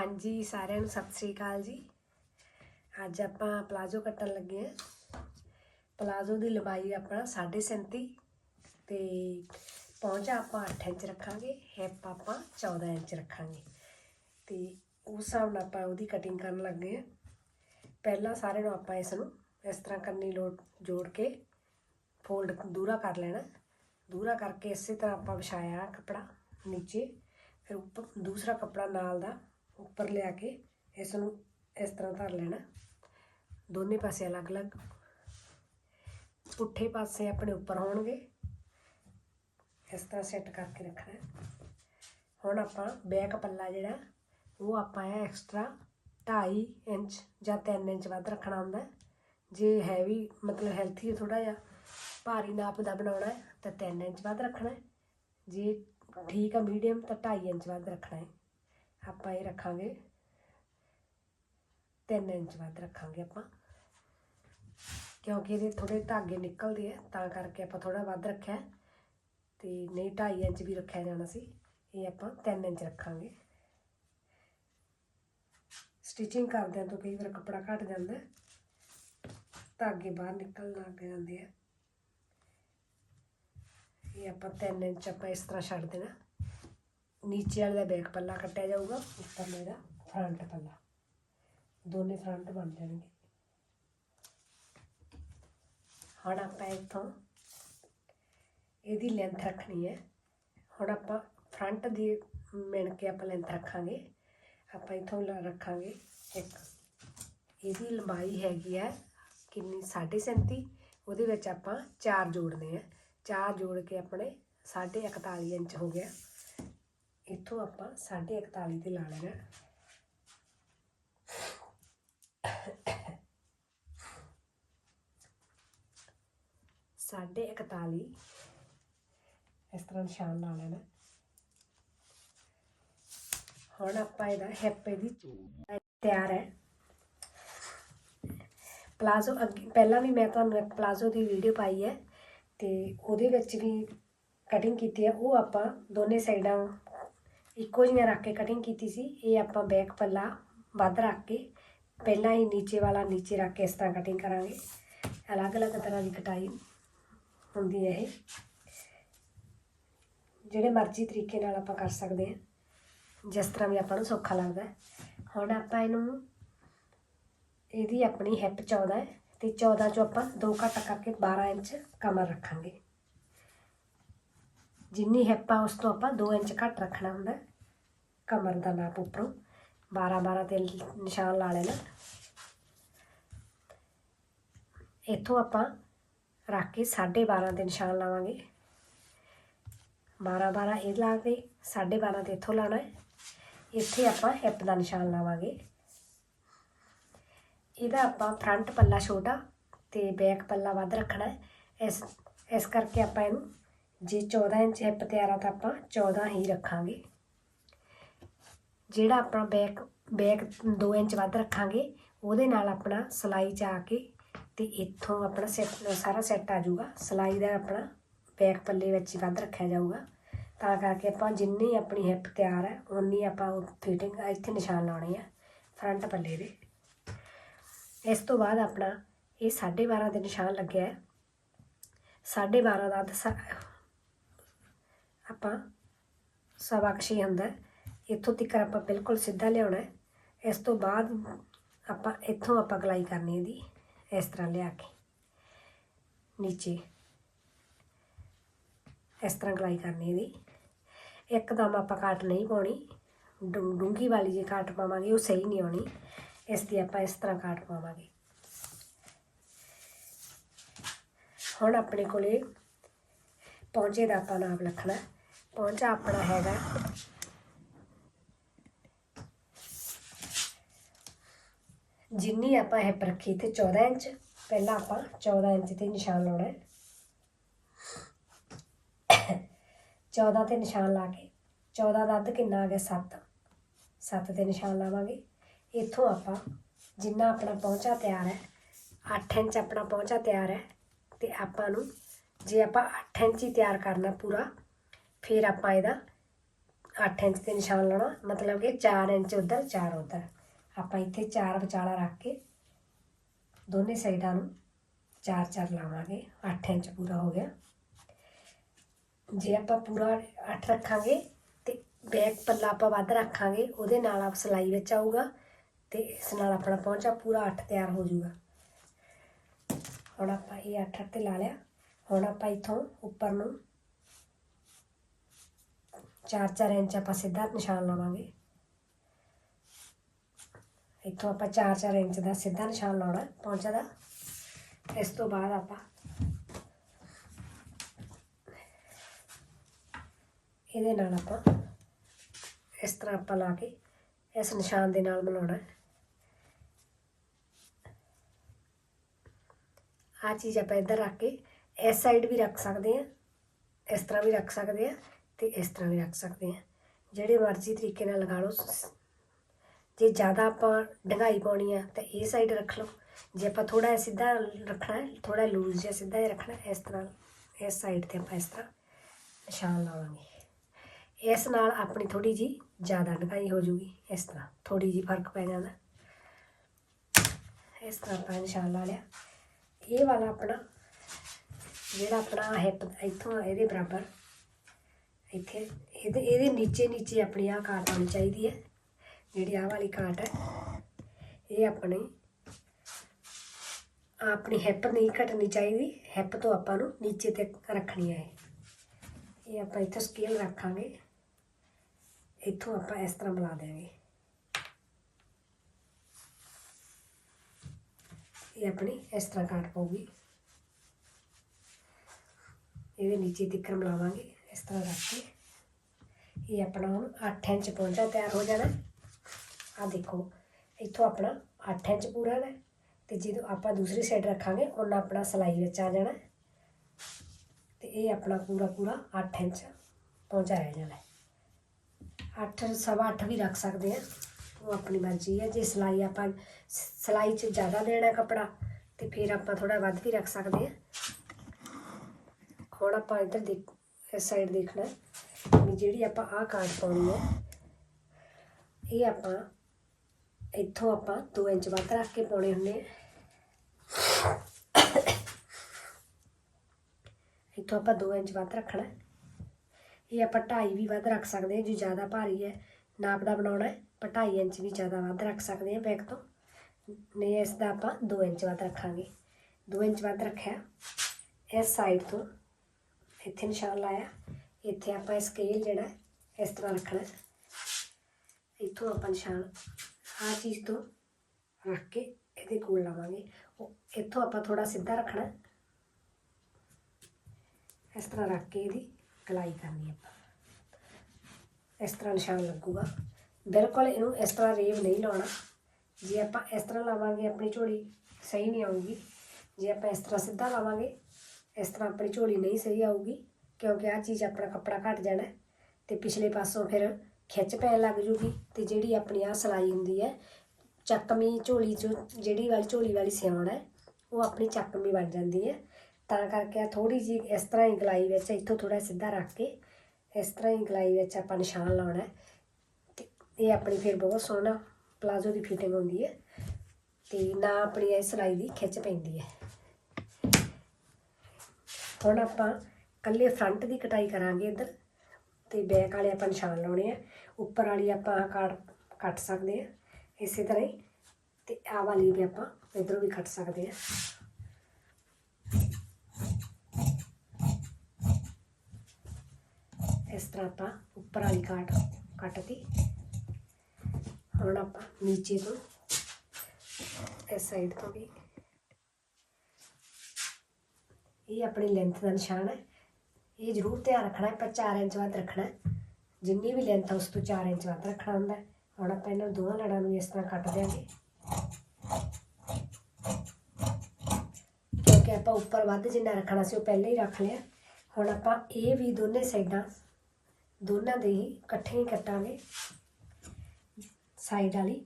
ਹਾਂਜੀ, ਸਾਰਿਆਂ ਨੂੰ ਸਤਿ ਸ੍ਰੀ ਅਕਾਲ ਜੀ। ਅੱਜ ਆਪਾਂ ਪਲਾਜ਼ੋ ਕੱਟਣ ਲੱਗੇ ਆ ਪਲਾਜ਼ੋ ਦੀ ਲੰਬਾਈ ਆਪਣਾ 37.5 ਤੇ ਪਹੁੰਚਾ ਆਪਾਂ 8 ਇੰਚ ਰੱਖਾਂਗੇ ਹਿੱਪ ਆਪਾਂ 14 ਇੰਚ ਰੱਖਾਂਗੇ। ਤੇ ਉਸ ਹਿਸਾਬ ਨਾਲ ਆਪਾਂ ਉਹਦੀ ਕਟਿੰਗ ਕਰਨ ਲੱਗੇ ਆ ਪਹਿਲਾਂ ਸਾਰੇ ਨੂੰ ਆਪਾਂ ਇਸ ਨੂੰ ਇਸ ਤਰ੍ਹਾਂ ਕਰਨੀ ਲੋੜ ਜੋੜ ਕੇ ਫੋਲਡ ਦੂਰਾ ਕਰ ਲੈਣਾ। ਦੂਰਾ ਕਰਕੇ ਇਸੇ ਤਰ੍ਹਾਂ ਆਪਾਂ ਵਿਛਾਇਆ ਕੱਪੜਾ ਨੀਚੇ, ਫਿਰ ਉੱਪਰ ਦੂਸਰਾ ਕੱਪੜਾ ਨਾਲ ਦਾ ਉੱਪਰ ਲਿਆ ਕੇ ਇਸ ਨੂੰ ਇਸ ਤਰ੍ਹਾਂ ਧਰ ਲੈਣਾ। ਦੋਨੇ ਪਾਸੇ ਅਲੱਗ-ਅਲੱਗ। ਪੁੱਠੇ ਪਾਸੇ ਆਪਣੇ ਉੱਪਰ ਹੋਣਗੇ। ਇਸ ਤਰ੍ਹਾਂ ਸੈੱਟ ਕਰਕੇ ਰੱਖਣਾ। ਹੁਣ ਆਪਾਂ ਬੈਕ ਪੱਲਾ ਜਿਹੜਾ, ਉਹ ਆਪਾਂ ਇਹ ਐਕਸਟਰਾ 2.5 ਇੰਚ ਜਾਂ 3 ਇੰਚ ਵੱਧ ਰੱਖਣਾ ਹੁੰਦਾ। ਜੇ ਹੈਵੀ ਮਤਲਬ ਹੈਲਥੀ ਥੋੜਾ ਜਿਹਾ, ਭਾਰੀ ਨਾਪ ਦਾ ਬਣਾਉਣਾ ਤਾਂ 3 ਇੰਚ ਵੱਧ ਰੱਖਣਾ ਜੇ ਠੀਕ ਆ ਮੀਡੀਅਮ ਤਾਂ 2.5 ਇੰਚ ਵੱਧ ਰੱਖਣਾ ਹੈ। ਆਪਾਂ ਇਹ ਰੱਖਾਂਗੇ। 3 ਇੰਚ ਵੱਧ ਰੱਖਾਂਗੇ ਆਪਾਂ। ਕਿਉਂਕਿ ਇਹਦੇ ਥੋੜੇ ਧਾਗੇ ਨਿਕਲਦੇ ਆ, ਤਾਂ ਕਰਕੇ ਆਪਾਂ ਥੋੜਾ ਵੱਧ ਰੱਖਿਆ ਹੈ। ਤੇ ਨਹੀਂ 2.5 ਇੰਚ ਵੀ ਰੱਖਿਆ ਜਾਣਾ ਸੀ, ਇਹ ਆਪਾਂ 3 ਇੰਚ ਰੱਖਾਂਗੇ। ਸਟਿਚਿੰਗ ਕਰਦਿਆਂ ਤੋਂ ਕਈ ਵਾਰ ਕੱਪੜਾ ਘਟ ਜਾਂਦਾ ਧਾਗੇ ਬਾਹਰ ਨਿਕਲਣ ਲੱਗ ਜਾਂਦੇ ਆ। ਇਹ ਆਪਾਂ 3 ਇੰਚ ਆਪਾਂ ਇਸ ਤਰ੍ਹਾਂ ਛੱਡ ਦੇਣਾ। ਨੀਚੇ ਵਾਲੇ ਦਾ ਬੈਕ ਪੱਲਾ ਕੱਟਿਆ ਜਾਊਗਾ ਉੱਪਰਲੇ ਦਾ ਫਰੰਟ ਪੱਲਾ। ਦੋਨੇ ਫਰੰਟ ਬਣ ਜਾਣਗੇ। ਹੁਣ ਆਪਾਂ ਇੱਥੋਂ ਇਹਦੀ ਲੈਂਥ ਰੱਖਣੀ ਹੈ। ਹੁਣ ਆਪਾਂ ਫਰੰਟ ਦੀ ਮਿਣ ਕੇ ਆਪਾਂ ਲੈਂਥ ਰੱਖਾਂਗੇ। ਆਪਾਂ ਇੱਥੋਂ ਲ- ਰੱਖਾਂਗੇ ਇੱਕ। ਇਹਦੀ ਲੰਬਾਈ ਹੈਗੀ ਹੈ ਕਿੰਨੀ? 37.5 ਉਹਦੇ ਵਿੱਚ ਆਪਾਂ ਚਾਰ ਜੋੜਨੇ ਆ। ਚਾਰ ਜੋੜ ਕੇ ਆਪਣੇ 41 ਇੰਚ ਹੋ ਗਿਆ। ਇੱਥੋਂ ਆਪਾਂ 41 ਤੇ ਲਾ ਲੈਣਾ। ਸਾਢੇ 41 ਇਸ ਤਰ੍ਹਾਂ ਨਿਸ਼ਾਨ ਲਾ ਲੈਣਾ। ਹੁਣ ਆਪਾਂ ਇਹਦਾ ਹੈਪੇ ਦੀ ਤਿਆਰ ਹੈ। ਪਲਾਜ਼ੋ ਅੱਗੇ, ਪਹਿਲਾਂ ਵੀ ਮੈਂ ਤੁਹਾਨੂੰ ਇੱਕ ਪਲਾਜ਼ੋ ਦੀ ਵੀਡੀਓ ਪਾਈ ਹੈ ਤੇ ਉਹਦੇ ਵਿੱਚ ਵੀ ਕਟਿੰਗ ਕੀਤੀ ਹੈ। ਉਹ ਆਪਾਂ ਦੋਨੇ ਸਾਈਡਾਂ ਇੱਕੋ ਜਿਹੀਆਂ ਰੱਖ ਕੇ ਕਟਿੰਗ ਕੀਤੀ ਸੀ। ਇਹ ਆਪਾਂ ਬੈਕ ਪੱਲਾ ਵੱਧ ਰੱਖ ਕੇ, ਪਹਿਲਾਂ ਹੀ ਨੀਚੇ ਵਾਲਾ ਨੀਚੇ ਰੱਖ ਕੇ ਇਸ ਤਰ੍ਹਾਂ ਕਟਿੰਗ ਕਰਾਂਗੇ। ਅਲੱਗ-ਅਲੱਗ ਤਰ੍ਹਾਂ ਦੀ ਕਟਾਈ ਹੁੰਦੀ ਹੈ ਇਹ। ਜਿਹੜੇ ਮਰਜ਼ੀ ਤਰੀਕੇ ਨਾਲ ਆਪਾਂ ਕਰ ਸਕਦੇ ਹਾਂ। ਜਿਸ ਤਰ੍ਹਾਂ ਵੀ ਆਪਾਂ ਨੂੰ ਸੌਖਾ ਲੱਗਦਾ ਹੁਣ ਆਪਾਂ ਇਹਨੂੰ, ਇਹਦੀ ਆਪਣੀ ਹਿੱਪ 14 ਹੈ ਤੇ 14 ਚੋਂ ਆਪਾਂ ਦੋ ਘੱਟ ਕਰਕੇ 12 ਇੰਚ ਕਮਰ ਰੱਖਾਂਗੇ। ਜਿੰਨੀ ਹਿੱਪ ਆ, ਉਸ ਤੋਂ ਆਪਾਂ 2 ਇੰਚ ਘੱਟ ਰੱਖਣਾ ਹੁੰਦਾ। ਕਮਰ ਦਾ ਨਾਪ ਉੱਪਰੋਂ। 12 12 ਤੇ ਨਿਸ਼ਾਨ ਲਾ ਲੈਣਾ। ਇੱਥੋਂ ਆਪਾਂ ਰੱਖ ਕੇ 12.5 ਤੇ ਨਿਸ਼ਾਨ ਲਾਵਾਂਗੇ। 12 12 ਇਹ ਲਾ ਕੇ 12.5 ਤੇ ਇੱਥੋਂ ਲਾਣਾ ਹੈ। ਇੱਥੇ ਆਪਾਂ ਹਿੱਪ ਦਾ ਨਿਸ਼ਾਨ ਲਾਵਾਂਗੇ। ਇਹਦਾ ਆਪਾਂ ਫਰੰਟ ਪੱਲਾ ਛੋਟਾ ਤੇ ਬੈਕ ਪੱਲਾ ਵੱਧ ਰੱਖਣਾ ਹੈ। ਇਸ ਇਸ ਕਰਕੇ ਆਪਾਂ ਇਹਨੂੰ ਜੇ 14 ਇੰਚ ਹਿੱਪ ਤਿਆਰ ਆ ਤਾਂ ਆਪਾਂ 14 ਹੀ ਰੱਖਾਂਗੇ। ਜਿਹੜਾ ਆਪਣਾ ਬੈਕ ਬੈਕ 2 ਇੰਚ ਵੱਧ ਰੱਖਾਂਗੇ, ਉਹਦੇ ਨਾਲ ਆਪਣਾ ਸਲਾਈ ਚ ਆ ਕੇ ਤੇ ਇੱਥੋਂ ਆਪਣਾ ਸੈੱਟ ਸਾਰਾ ਸੈੱਟ ਆ ਜਾਊਗਾ। ਸਲਾਈ ਦਾ ਆਪਣਾ ਬੈਕ ਪੱਲੇ ਵਿੱਚ ਹੀ ਵੱਧ ਰੱਖਿਆ ਜਾਊਗਾ। ਤਾਂ ਕਰਕੇ ਆਪਾਂ ਜਿੰਨੀ ਆਪਣੀ ਹਿੱਪ ਤਿਆਰ ਹੈ ਉਨੀ ਆਪਾਂ ਫਿਟਿੰਗ ਇੱਥੇ ਨਿਸ਼ਾਨ ਲਾਉਣੇ ਆ ਫਰੰਟ ਪੱਲੇ ਦੇ। ਇਸ ਤੋਂ ਬਾਅਦ ਆਪਣਾ ਇਹ 12.5 ਦੇ ਨਿਸ਼ਾਨ ਲੱਗਿਆ ਹੈ। 12.5 ਦਾ ਅੱਧ ਆਪਾਂ ਸਵਾਕਸ਼ੀ ਹੁੰਦਾ ਇੱਥੋਂ ਤੱਕ ਆਪਾਂ ਬਿਲਕੁਲ ਸਿੱਧਾ ਲਿਆਉਣਾ ਇਸ ਤੋਂ ਬਾਅਦ ਆਪਾਂ ਇੱਥੋਂ ਆਪਾਂ ਗਲਾਈ ਕਰਨੀ ਇਹਦੀ, ਇਸ ਤਰ੍ਹਾਂ ਲਿਆ ਕੇ। ਨੀਚੇ। ਇਸ ਤਰ੍ਹਾਂ ਗਲਾਈ ਕਰਨੀ ਇਹਦੀ। ਇੱਕਦਮ ਆਪਾਂ ਕਾਟ ਨਹੀਂ ਪਾਉਣੀ। ਡੂੰ- ਡੂੰਘੀ ਵਾਲੀ ਜੇ ਕਾਟ ਪਾਵਾਂਗੇ, ਉਹ ਸਹੀ ਨਹੀਂ ਆਉਣੀ। ਇਸ ਦੀ ਆਪਾਂ ਇਸ ਤਰ੍ਹਾਂ ਕਾਟ ਪਾਵਾਂਗੇ। ਹੁਣ ਆਪਣੇ ਕੋਲੇ ਪਹੁੰਚੇ ਦਾ ਆਪਾਂ ਨਾਮ ਰੱਖਣਾ ਪਹੁੰਚਾ ਆਪਣਾ ਹੈਗਾ। ਜਿੰਨੀ ਆਪਾਂ ਹਿੱਪ ਰੱਖੀ ਤੇ 14 ਇੰਚ, ਪਹਿਲਾਂ ਆਪਾਂ 14 ਇੰਚ ਤੇ ਨਿਸ਼ਾਨ ਲਾਉਣਾ ਹੈ। 14 ਤੇ ਨਿਸ਼ਾਨ ਲਾ ਕੇ 14 ਦਾ ਅੱਧ ਕਿੰਨਾ ਆ ਗਿਆ? 7 7 ਤੇ ਨਿਸ਼ਾਨ ਲਾਵਾਂਗੇ। ਇੱਥੋਂ ਆਪਾਂ ਜਿੰਨਾ ਆਪਣਾ ਪਹੁੰਚਾ ਤਿਆਰ ਹੈ 8 ਇੰਚ ਆਪਣਾ ਪਹੁੰਚਾ ਤਿਆਰ ਹੈ ਤੇ ਆਪਾਂ ਨੂੰ ਜੇ ਆਪਾਂ 8 ਇੰਚ ਹੀ ਤਿਆਰ ਕਰਨਾ ਪੂਰਾ ਫਿਰ ਆਪਾਂ ਇਹਦਾ 8 ਇੰਚ ਤੇ ਨਿਸ਼ਾਨ ਲਾਉਣਾ, ਮਤਲਬ ਕਿ 4 ਇੰਚ ਉਧਰ 4 ਉਧਰ। ਆਪਾਂ ਇੱਥੇ 4 ਵਿਚਾਲਾ ਰੱਖ ਕੇ ਦੋਨੇ ਸਾਈਡਾਂ ਨੂੰ 4-4 ਲਾਵਾਂਗੇ। 8 ਇੰਚ ਪੂਰਾ ਹੋ ਗਿਆ। ਜੇ ਆਪਾਂ ਪੂਰਾ 8 ਰੱਖਾਂਗੇ ਤੇ ਬੈਕ ਪੱਲਾ ਆਪਾਂ ਵੱਧ ਰੱਖਾਂਗੇ, ਉਹਦੇ ਨਾਲ ਆਪ ਸਲਾਈ ਵਿੱਚ ਆਊਗਾ ਤੇ ਇਸ ਨਾਲ ਆਪਣਾ ਪਹੁੰਚਾ ਪੂਰਾ 8 ਤਿਆਰ ਹੋ ਜਾਊਗਾ। ਹੁਣ ਆਪਾਂ ਇਹ 8 ਤੇ ਲਾ ਲਿਆ। ਹੁਣ ਆਪਾਂ ਇਥੋਂ ਉੱਪਰ ਨੂੰ 4-4 ਇੰਚ ਆਪਾਂ ਸਿੱਧਾ ਨਿਸ਼ਾਨ ਲਾਵਾਂਗੇ ਇੱਥੋਂ ਆਪਾਂ 4-4 ਇੰਚ ਦਾ ਸਿੱਧਾ ਨਿਸ਼ਾਨ ਲਾਉਣਾ ਪਹੁੰਚਾ ਦਾ। ਇਸ ਤੋਂ ਬਾਅਦ ਆਪਾਂ ਇਹਦੇ ਨਾਲ ਆਪਾਂ ਇਸ ਤਰ੍ਹਾਂ ਆਪਾਂ ਲਾ ਕੇ ਇਸ ਨਿਸ਼ਾਨ ਦੇ ਨਾਲ ਮਿਲਾਉਣਾ ਆ ਚੀਜ਼ ਆਪਾਂ ਇੱਧਰ ਰੱਖ ਕੇ ਇਸ ਸਾਈਡ ਵੀ ਰੱਖ ਸਕਦੇ ਆ ਇਸ ਤਰ੍ਹਾਂ ਵੀ ਰੱਖ ਸਕਦੇ ਆ ਤੇ ਇਸ ਤਰ੍ਹਾਂ ਵੀ ਰੱਖ ਸਕਦੇ ਹਾਂ। ਜਿਹੜੇ ਮਰਜ਼ੀ ਤਰੀਕੇ ਨਾਲ ਲਗਾ ਲਓ। ਜੇ ਜ਼ਿਆਦਾ ਆਪਾਂ ਡੰਗਾਈ ਪਾਉਣੀ ਆ ਤਾਂ ਇਹ ਸਾਈਡ ਰੱਖ ਲਓ। ਜੇ ਆਪਾਂ ਥੋੜਾ ਜਿਹਾ ਸਿੱਧਾ ਰੱਖਣਾ ਹੈ ਥੋੜਾ ਲੂਜ਼ ਜਿਹਾ ਸਿੱਧਾ ਜਿਹਾ ਰੱਖਣਾ ਇਸ ਤਰ੍ਹਾਂ, ਇਸ ਸਾਈਡ ਤੇ ਆਪਾਂ ਇਸ ਤਰ੍ਹਾਂ ਨਿਸ਼ਾਨ ਲਾਵਾਂਗੇ। ਇਸ ਨਾਲ ਆਪਣੀ ਥੋੜੀ ਜੀ ਜ਼ਿਆਦਾ ਡੰਗਾਈ ਹੋ ਜੂਗੀ ਇਸ ਤਰ੍ਹਾਂ ਥੋੜੀ ਜੀ ਫ਼ਰਕ ਪੈ ਜਾਂਦਾ। ਇਸ ਤਰ੍ਹਾਂ ਆਪਾਂ ਨਿਸ਼ਾਨ ਲਾ ਲਿਆ। ਇਹ ਵਾਲਾ ਆਪਣਾ, ਜਿਹੜਾ ਆਪਣਾ ਹਿੱਪ ਇੱਥੋਂ ਇਹਦੇ ਬਰਾਬਰ ਇੱਥੇ, ਇਹਦੇ ਇਹਦੇ ਨੀਚੇ ਨੀਚੇ ਆਪਣੀ ਆਹ ਕਾਟ ਆਉਣੀ ਚਾਹੀਦੀ ਹੈ, ਜਿਹੜੀ ਆਹ ਵਾਲੀ ਕਾਟ ਹੈ। ਇਹ ਆਪਣੀ ਆਪਣੀ ਹਿੱਪ ਨਹੀਂ ਘਟਣੀ ਚਾਹੀਦੀ ਹਿੱਪ ਤੋਂ ਆਪਾਂ ਨੂੰ ਨੀਚੇ ਤੇ ਰੱਖਣੀ ਹੈ ਇਹ। ਆਪਾਂ ਇੱਥੇ ਸਕੇਲ ਰੱਖਾਂਗੇ। ਇੱਥੋਂ ਆਪਾਂ ਇਸ ਤਰ੍ਹਾਂ ਬਣਾ ਦੇਵਾਂਗੇ ਇਹ ਆਪਣੀ ਇਸ ਤਰ੍ਹਾਂ ਕਾਟ ਪਊਗੀ। ਇਹਦੇ ਨੀਚੇ ਤਿੱਕਰ ਮਿਲਾਵਾਂਗੇ। ਇਸ ਤਰ੍ਹਾਂ ਰੱਖ ਕੇ। ਇਹ ਆਪਣਾ ਹੁਣ 8 ਇੰਚ ਪਹੁੰਚਾ ਤਿਆਰ ਹੋ ਜਾਣਾ। ਆ ਦੇਖੋ, ਇੱਥੋਂ ਆਪਣਾ 8 ਇੰਚ ਪੂਰਾ ਹੈ ਤੇ ਜਦੋਂ ਆਪਾਂ ਦੂਸਰੀ ਸਾਈਡ ਰੱਖਾਂਗੇ ਉਹਨਾਂ ਆਪਣਾ ਸਲਾਈ ਵਿੱਚ ਆ ਜਾਣਾ। ਤੇ ਇਹ ਆਪਣਾ ਪੂਰਾ ਪੂਰਾ 8 ਇੰਚ ਪਹੁੰਚਾਇਆ ਜਾਣਾ। 8 ਸਵਾ 8 ਵੀ ਰੱਖ ਸਕਦੇ ਆ। ਉਹ ਆਪਣੀ ਮਰਜ਼ੀ ਹੈ ਜੇ ਸਲਾਈ ਆਪਾਂ ਸਲਾਈ 'ਚ ਜ਼ਿਆਦਾ ਲੈਣਾ ਕਪੜਾ, ਤੇ ਫਿਰ ਆਪਾਂ ਥੋੜਾ ਵੱਧ ਵੀ ਰੱਖ ਸਕਦੇ ਆ। ਹੁਣ ਆਪਾਂ ਇੱਧਰ ਦੇਖ ਇਸ ਸਾਈਡ ਦੇਖਣਾ ਵੀ ਜਿਹੜੀ ਆਪਾਂ ਆਹ ਕਾਟ ਪਾਉਣੀ ਹੈ, ਇਹ ਆਪਾਂ ਇੱਥੋਂ ਆਪਾਂ 2 ਇੰਚ ਵੱਧ ਰੱਖ ਕੇ ਪਾਉਣੇ ਹੁੰਦੇ ਆ। ਇੱਥੋਂ ਆਪਾਂ 2 ਇੰਚ ਵੱਧ ਰੱਖਣਾ। ਇਹ ਆਪਾਂ 2.5 ਵੀ ਵੱਧ ਰੱਖ ਸਕਦੇ ਹਾਂ, ਜੇ ਜ਼ਿਆਦਾ ਭਾਰੀ ਹੈ, ਨਾਪ ਦਾ ਬਣਾਉਣਾ ਹੈ ਪਰ 2.5 ਇੰਚ ਵੀ ਜ਼ਿਆਦਾ ਵੱਧ ਰੱਖ ਸਕਦੇ ਹਾਂ ਬੈਕ ਤੋਂ। ਨਹੀਂ ਇਸ ਦਾ ਆਪਾਂ 2 ਇੰਚ ਵੱਧ ਰੱਖਾਂਗੇ। 2 ਇੰਚ ਵੱਧ ਰੱਖਿਆ। ਇਸ ਸਾਈਡ ਤੋਂ ਇੱਥੇ ਨਿਸ਼ਾਨ ਲਾਇਆ। ਇੱਥੇ ਆਪਾਂ ਇਹ ਸਕੇਲ ਜਿਹੜਾ ਇਸ ਤਰ੍ਹਾਂ ਰੱਖਣਾ ਇੱਥੋਂ ਆਪਾਂ ਨਿਸ਼ਾਨ ਆਹ ਚੀਜ਼ ਤੋਂ ਰੱਖ ਕੇ ਇਹਦੇ ਕੋਲ ਲਾਵਾਂਗੇ। ਉਹ ਇੱਥੋਂ ਆਪਾਂ ਥੋੜਾ ਸਿੱਧਾ ਰੱਖਣਾ ਇਸ ਤਰ੍ਹਾਂ ਰੱਖ ਕੇ ਇਹਦੀ ਕਲਾਈ ਕਰਨੀ ਆਪਾਂ। ਇਸ ਤਰ੍ਹਾਂ ਨਿਸ਼ਾਨ ਲੱਗੂਗਾ। ਬਿਲਕੁਲ ਇਹਨੂੰ ਇਸ ਤਰ੍ਹਾਂ ਰੇਵ ਨਹੀਂ ਲਾਉਣਾ। ਜੇ ਆਪਾਂ ਇਸ ਤਰ੍ਹਾਂ ਲਾਵਾਂਗੇ, ਆਪਣੀ ਝੋਲੀ ਸਹੀ ਨਹੀਂ ਆਊਗੀ। ਜੇ ਆਪਾਂ ਇਸ ਤਰ੍ਹਾਂ ਸਿੱਧਾ ਲਾਵਾਂਗੇ ਇਸ ਤਰ੍ਹਾਂ ਆਪਣੀ ਝੋਲੀ ਨਹੀਂ ਸਹੀ ਆਊਗੀ, ਕਿਉਂਕਿ ਆਹ ਚੀਜ਼ ਆਪਣਾ ਕੱਪੜਾ ਘਟ ਜਾਣਾ ਹੈ ਤੇ ਪਿਛਲੇ ਪਾਸੋਂ ਫਿਰ ਖਿੱਚ ਪੈਣ ਲੱਗ ਜੂਗੀ ਤੇ ਜਿਹੜੀ ਆਪਣੀ ਆਹ ਸਲਾਈ ਹੁੰਦੀ ਹੈ ਚੱਕਮੀ ਝੋਲੀ ਚੋਂ ਜਿਹੜੀ ਵਾਲੀ ਝੋਲੀ ਵਾਲੀ ਸਿਉਣ ਹੈ, ਉਹ ਆਪਣੀ ਚੱਕਮੀ ਬਣ ਜਾਂਦੀ ਹੈ। ਤਾਂ ਕਰਕੇ ਥੋੜੀ ਜੀ ਇਸ ਤਰ੍ਹਾਂ ਹੀ ਗਲਾਈ ਵਿੱਚ ਇੱਥੋਂ ਥੋੜਾ ਸਿੱਧਾ ਰੱਖ ਕੇ ਇਸ ਤਰ੍ਹਾਂ ਹੀ ਗਲਾਈ ਵਿੱਚ ਆਪਾਂ ਨਿਸ਼ਾਨ ਲਾਉਣਾ ਹੈ ਤੇ ਇਹ ਆਪਣੀ ਫਿਰ ਬਹੁਤ ਸੋਹਣਾ ਪਲਾਜ਼ੋ ਦੀ ਫਿਟਿੰਗ ਹੁੰਦੀ ਹੈ ਤੇ ਨਾ ਆਪਣੀ ਇਹ ਸਿਲਾਈ ਦੀ ਖਿੱਚ ਪੈਂਦੀ ਹੈ। ਹੁਣ ਆਪਾਂ ਕੱਲੇ ਫਰੰਟ ਦੀ ਕਟਾਈ ਕਰਾਂਗੇ ਇੱਧਰ ਤੇ ਬੈਕ ਵਾਲੇ ਆਪਾਂ ਨਿਸ਼ਾਨ ਲਾਉਣੇ ਆ। ਉੱਪਰ ਵਾਲੀ ਆਪਾਂ ਆਹ ਕੱਟ ਸਕਦੇ ਆ, ਇਸੇ ਤਰ੍ਹਾਂ ਹੀ। ਤੇ ਆਹ ਵਾਲੀ ਵੀ ਆਪਾਂ ਇਧਰੋਂ ਵੀ ਕੱਟ ਸਕਦੇ ਆ। ਇਸ ਤਰ੍ਹਾਂ ਆਪਾਂ ਉੱਪਰ ਵਾਲੀ ਕਾਟ ਕੱਟਤੀ। ਹੁਣ ਆਪਾਂ ਨੀਚੇ ਤੋਂ, ਇਸ ਸਾਈਡ ਤੋਂ ਵੀ ਇਹ ਆਪਣੀ ਲੈਂਥ ਦਾ ਨਿਸ਼ਾਨ ਹੈ। ਇਹ ਜ਼ਰੂਰ ਧਿਆਨ ਰੱਖਣਾ ਹੈ ਪਰ 4 ਇੰਚ ਵੱਧ ਰੱਖਣਾ ਜਿੰਨੀ ਵੀ ਲੈਂਥ ਉਸ ਤੋਂ 4 ਇੰਚ ਵੱਧ ਰੱਖਣਾ ਹੁੰਦਾ ਹੁਣ ਆਪਾਂ ਇਹਨਾਂ ਦੋਹਾਂ ਲੜਾਂ ਨੂੰ ਇਸ ਤਰ੍ਹਾਂ ਕੱਟ ਦਿਆਂਗੇ। ਕਿਉਂਕਿ ਆਪਾਂ ਉੱਪਰ ਵੱਧ ਜਿੰਨਾ ਰੱਖਣਾ ਸੀ, ਉਹ ਪਹਿਲਾਂ ਹੀ ਰੱਖ ਲਿਆ। ਹੁਣ ਆਪਾਂ ਇਹ ਵੀ ਦੋਨੇ ਸਾਈਡਾਂ, ਦੋਨਾਂ ਦੇ ਹੀ ਇਕੱਠੇ ਹੀ ਕੱਟਾਂਗੇ। ਸਾਈਡ ਵਾਲੀ,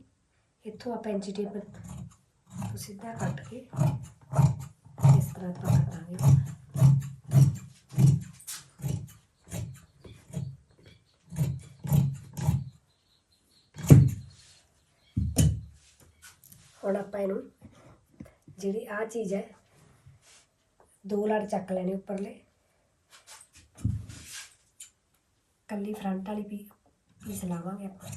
ਇੱਥੋਂ ਆਪਾਂ ਇੰਚੀ ਟੇਪ ਤੋਂ ਸਿੱਧਾ ਕੱਟ ਕੇ para tropa tayo. ਹੁਣ ਆਪਾਂ ਇਹਨੂੰ ਜਿਹੜੀ ਆ ਚੀਜ਼ ਹੈ, ਦੋ ਲੜ ਚੱਕ ਲੈਣੀ ਉੱਪਰਲੇ ਕੱਲੀ ਫਰੰਟ ਵਾਲੀ ਪੀਸ ਲਾਵਾਂਗੇ ਆਪਾਂ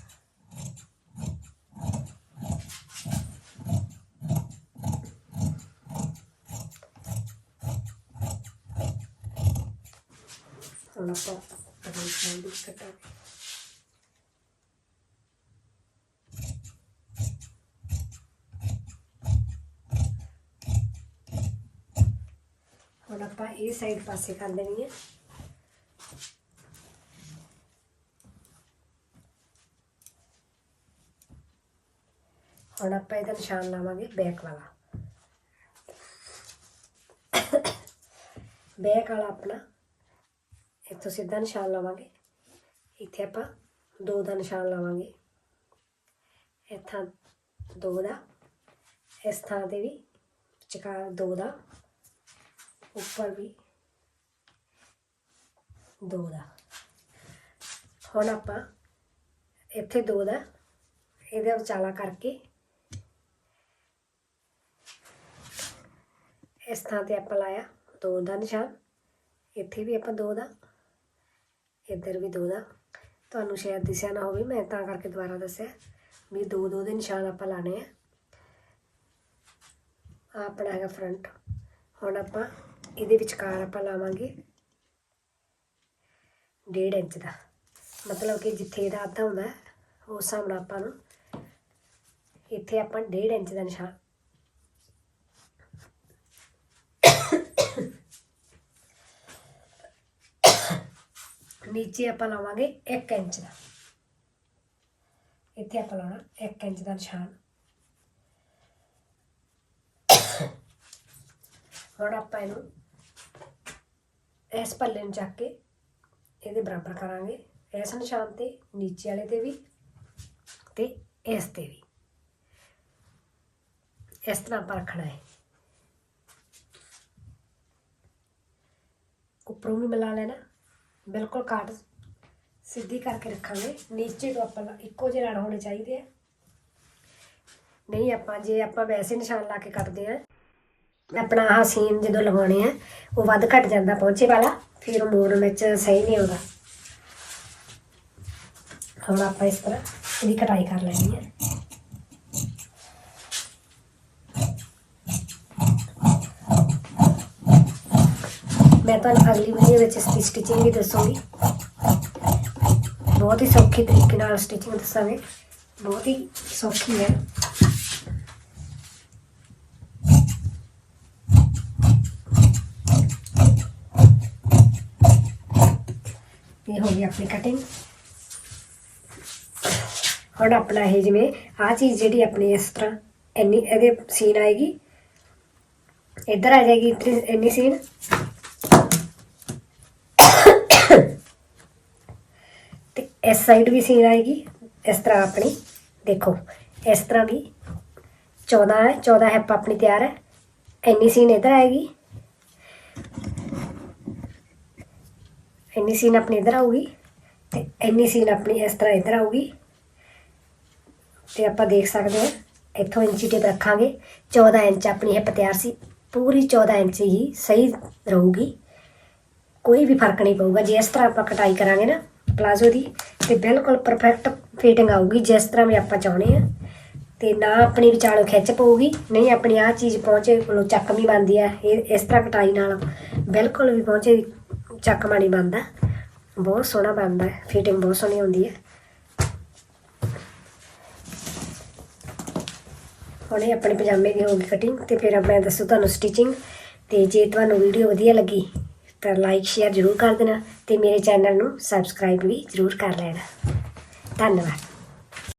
ሆነባ ሆኑ ይከዳሉ። ሆነባ ይህ ሳይድ ባሴ ካለኝ ሆነባ ಇದನ್ನು ಶಾನ್ ನಮಗೆ ಬೇಕಲ್ಲ ಬೇಕಲ್ಲ ಅಪ್ಪನ ਇੱਥੋਂ ਸਿੱਧਾ ਨਿਸ਼ਾਨ ਲਾਵਾਂਗੇ। ਇੱਥੇ ਆਪਾਂ ਦੋ ਦਾ ਨਿਸ਼ਾਨ ਲਾਵਾਂਗੇ। ਇੱਥਾਂ ਦੋ ਦਾ, ਇਸ ਥਾਂ ਤੇ ਵੀ ਵਿਚਕਾਰ ਦੋ ਦਾ, ਉੱਪਰ ਵੀ ਦੋ ਦਾ। ਹੁਣ ਆਪਾਂ ਇੱਥੇ ਦੋ ਦਾ, ਇਹਦੇ ਵਿਚਾਲਾ ਕਰਕੇ ਇਸ ਥਾਂ ਤੇ ਆਪਾਂ ਲਾਇਆ ਦੋ ਦਾ ਨਿਸ਼ਾਨ। ਇੱਥੇ ਵੀ ਆਪਾਂ ਦੋ ਦਾ ਇੱਧਰ ਵੀ ਦੋ ਦਾ। ਤੁਹਾਨੂੰ ਸ਼ਾਇਦ ਦਿਸਿਆ ਨਾ ਹੋਵੇ, ਮੈਂ ਤਾਂ ਕਰਕੇ ਦੁਬਾਰਾ ਦੱਸਿਆ। ਵੀ ਦੋ ਦੋ ਦੇ ਨਿਸ਼ਾਨ ਆਪਾਂ ਲਾਣੇ ਆ। ਆਹ ਆਪਣਾ ਹੈਗਾ ਫਰੰਟ ਹੁਣ ਆਪਾਂ ਇਹਦੇ ਵਿਚਕਾਰ ਆਪਾਂ ਲਾਵਾਂਗੇ 1.5 ਇੰਚ ਦਾ। ਮਤਲਬ ਕਿ ਜਿੱਥੇ ਇਹਦਾ ਅੱਧਾ ਹੁੰਦਾ, ਉਸ ਹਿਸਾਬ ਨਾਲ ਆਪਾਂ ਨੂੰ ਇੱਥੇ ਆਪਾਂ 1.5 ਇੰਚ ਦਾ ਨਿਸ਼ਾਨ ਨੀਚੇ ਆਪਾਂ ਲਾਵਾਂਗੇ 1 ਇੰਚ ਦਾ। ਇੱਥੇ ਆਪਾਂ ਲਾਉਣਾ 1 ਇੰਚ ਦਾ ਨਿਸ਼ਾਨ। ਹੁਣ ਆਪਾਂ ਇਹਨੂੰ ਇਸ ਪੱਲੇ ਨੂੰ ਚੱਕ ਕੇ ਇਹਦੇ ਬਰਾਬਰ ਕਰਾਂਗੇ, ਇਸ ਨਿਸ਼ਾਨ ਤੇ, ਨੀਚੇ ਵਾਲੇ ਤੇ ਵੀ ਤੇ ਇਸ ਤੇ ਵੀ। ਇਸ ਤਰ੍ਹਾਂ ਆਪਾਂ ਰੱਖਣਾ ਹੈ। ਉੱਪਰੋਂ ਵੀ ਮਿਲਾ ਲੈਣਾ। ਬਿਲਕੁਲ ਕਾਟ ਸਿੱਧੀ ਕਰਕੇ ਰੱਖਾਂਗੇ। ਨੀਚੇ ਤੋਂ ਆਪਾਂ ਇੱਕੋ ਜਿਹੇ ਲੜ ਹੋਣੇ ਚਾਹੀਦੇ ਆ। ਨਹੀਂ, ਆਪਾਂ ਜੇ ਆਪਾਂ ਵੈਸੇ ਨਿਸ਼ਾਨ ਲਾ ਕੇ ਕੱਟਦੇ ਆ ਆਪਣਾ ਆਹ ਸੀਨ ਜਦੋਂ ਲਗਾਉਣੇ ਆ, ਉਹ ਵੱਧ ਘਟ ਜਾਂਦਾ ਪਹੁੰਚੇ ਵਾਲਾ, ਫਿਰ ਉਹ ਮੋੜਨ ਵਿੱਚ ਸਹੀ ਨਹੀਂ ਆਉਂਦਾ। ਹੁਣ ਆਪਾਂ ਇਸ ਤਰ੍ਹਾਂ ਇਹਦੀ ਕਟਾਈ ਕਰ ਲੈਣੀ ਹੈ ਮੈਂ ਤੁਹਾਨੂੰ ਅਗਲੀ ਵੀਡੀਓ ਵਿੱਚ ਇਸ ਦੀ ਸਟਿਚਿੰਗ ਵੀ ਦੱਸੂਗੀ। ਬਹੁਤ ਹੀ ਸੌਖੇ ਤਰੀਕੇ ਨਾਲ ਸਟਿਚਿੰਗ ਦੱਸਾਂਗੇ। ਬਹੁਤ ਹੀ ਸੌਖੀ ਹੈ। ਇਹ ਹੋ ਗਈ ਆਪਣੀ ਕਟਿੰਗ ਹੁਣ ਆਪਣਾ ਇਹ ਜਿਵੇਂ ਆ ਚੀਜ਼ ਜਿਹੜੀ ਆਪਣੀ ਇਸ ਤਰ੍ਹਾਂ ਇੰਨੀ ਇਹਦੇ ਸੀਨ ਆਏਗੀ। ਇੱਧਰ ਆ ਜਾਏਗੀ ਇੱਥੇ ਇੰਨੀ ਸੀਨ ਤੇ ਇਸ ਸਾਈਡ ਵੀ ਸੀਨ ਆਏਗੀ। ਇਸ ਤਰ੍ਹਾਂ ਆਪਣੀ, ਦੇਖੋ, ਇਸ ਤਰ੍ਹਾਂ ਵੀ 14 ਹੈ 14 ਹੈਪ ਆਪਣੀ ਤਿਆਰ ਹੈ। ਇੰਨੀ ਸੀਨ ਇੱਧਰ ਆਏਗੀ। ਇੰਨੀ ਸੀਨ ਆਪਣੀ ਇੱਧਰ ਆਊਗੀ ਤੇ ਇੰਨੀ ਸੀਨ ਆਪਣੀ ਇਸ ਤਰ੍ਹਾਂ ਇੱਧਰ ਆਊਗੀ। ਤੇ ਆਪਾਂ ਦੇਖ ਸਕਦੇ ਹਾਂ, ਇੱਥੋਂ ਇੰਚੀ ਟੇਪ ਰੱਖਾਂਗੇ। 14 ਇੰਚ ਆਪਣੀ ਹਿੱਪ ਤਿਆਰ ਸੀ। ਪੂਰੀ 14 ਇੰਚ ਹੀ ਸਹੀ ਰਹੂਗੀ। ਕੋਈ ਵੀ ਫ਼ਰਕ ਨਹੀਂ ਪਊਗਾ। ਜੇ ਇਸ ਤਰ੍ਹਾਂ ਆਪਾਂ ਕਟਾਈ ਕਰਾਂਗੇ ਨਾ ਪਲਾਜ਼ੋ ਦੀ ਤੇ ਬਿਲਕੁਲ ਪਰਫੈਕਟ ਫਿਟਿੰਗ ਆਊਗੀ, ਜਿਸ ਤਰ੍ਹਾਂ ਵੀ ਆਪਾਂ ਚਾਹੁੰਦੇ ਆ ਤੇ ਨਾ ਆਪਣੀ ਵਿਚਾਲੋਂ ਖਿੱਚ ਪਊਗੀ, ਨਹੀਂ ਆਪਣੀ ਆ ਚੀਜ਼ ਪਹੁੰਚੇ ਕੋਲੋਂ ਚੱਕ ਚੱਕਵੀਂ ਬਣਦੀ ਆ। ਇਹ ਇਸ ਤਰ੍ਹਾਂ ਕਟਾਈ ਨਾਲ ਬਿਲਕੁਲ ਵੀ ਪਹੁੰਚੇ ਚੱਕਮਾ ਨਹੀਂ ਬਣਦਾ। ਬਹੁਤ ਸੋਹਣਾ ਬਣਦਾ ਫਿਟਿੰਗ ਬਹੁਤ ਸੋਹਣੀ ਹੁੰਦੀ ਹੈ। ਹੁਣ ਆਪਣੇ ਪਜਾਮੇ ਦੀ ਹੋ ਗਈ ਕਟਿੰਗ ਤੇ ਫਿਰ ਮੈਂ ਦੱਸੂ ਤੁਹਾਨੂੰ ਸਟਿਚਿੰਗ ਤੇ ਜੇ ਤੁਹਾਨੂੰ ਵੀਡੀਓ ਵਧੀਆ ਲੱਗੀ ਤਾਂ ਲਾਈਕ ਸ਼ੇਅਰ ਜ਼ਰੂਰ ਕਰ ਦੇਣਾ ਤੇ ਮੇਰੇ ਚੈਨਲ ਨੂੰ ਸਬਸਕ੍ਰਾਈਬ ਵੀ ਜ਼ਰੂਰ ਕਰ ਲੈਣਾ। ਧੰਨਵਾਦ।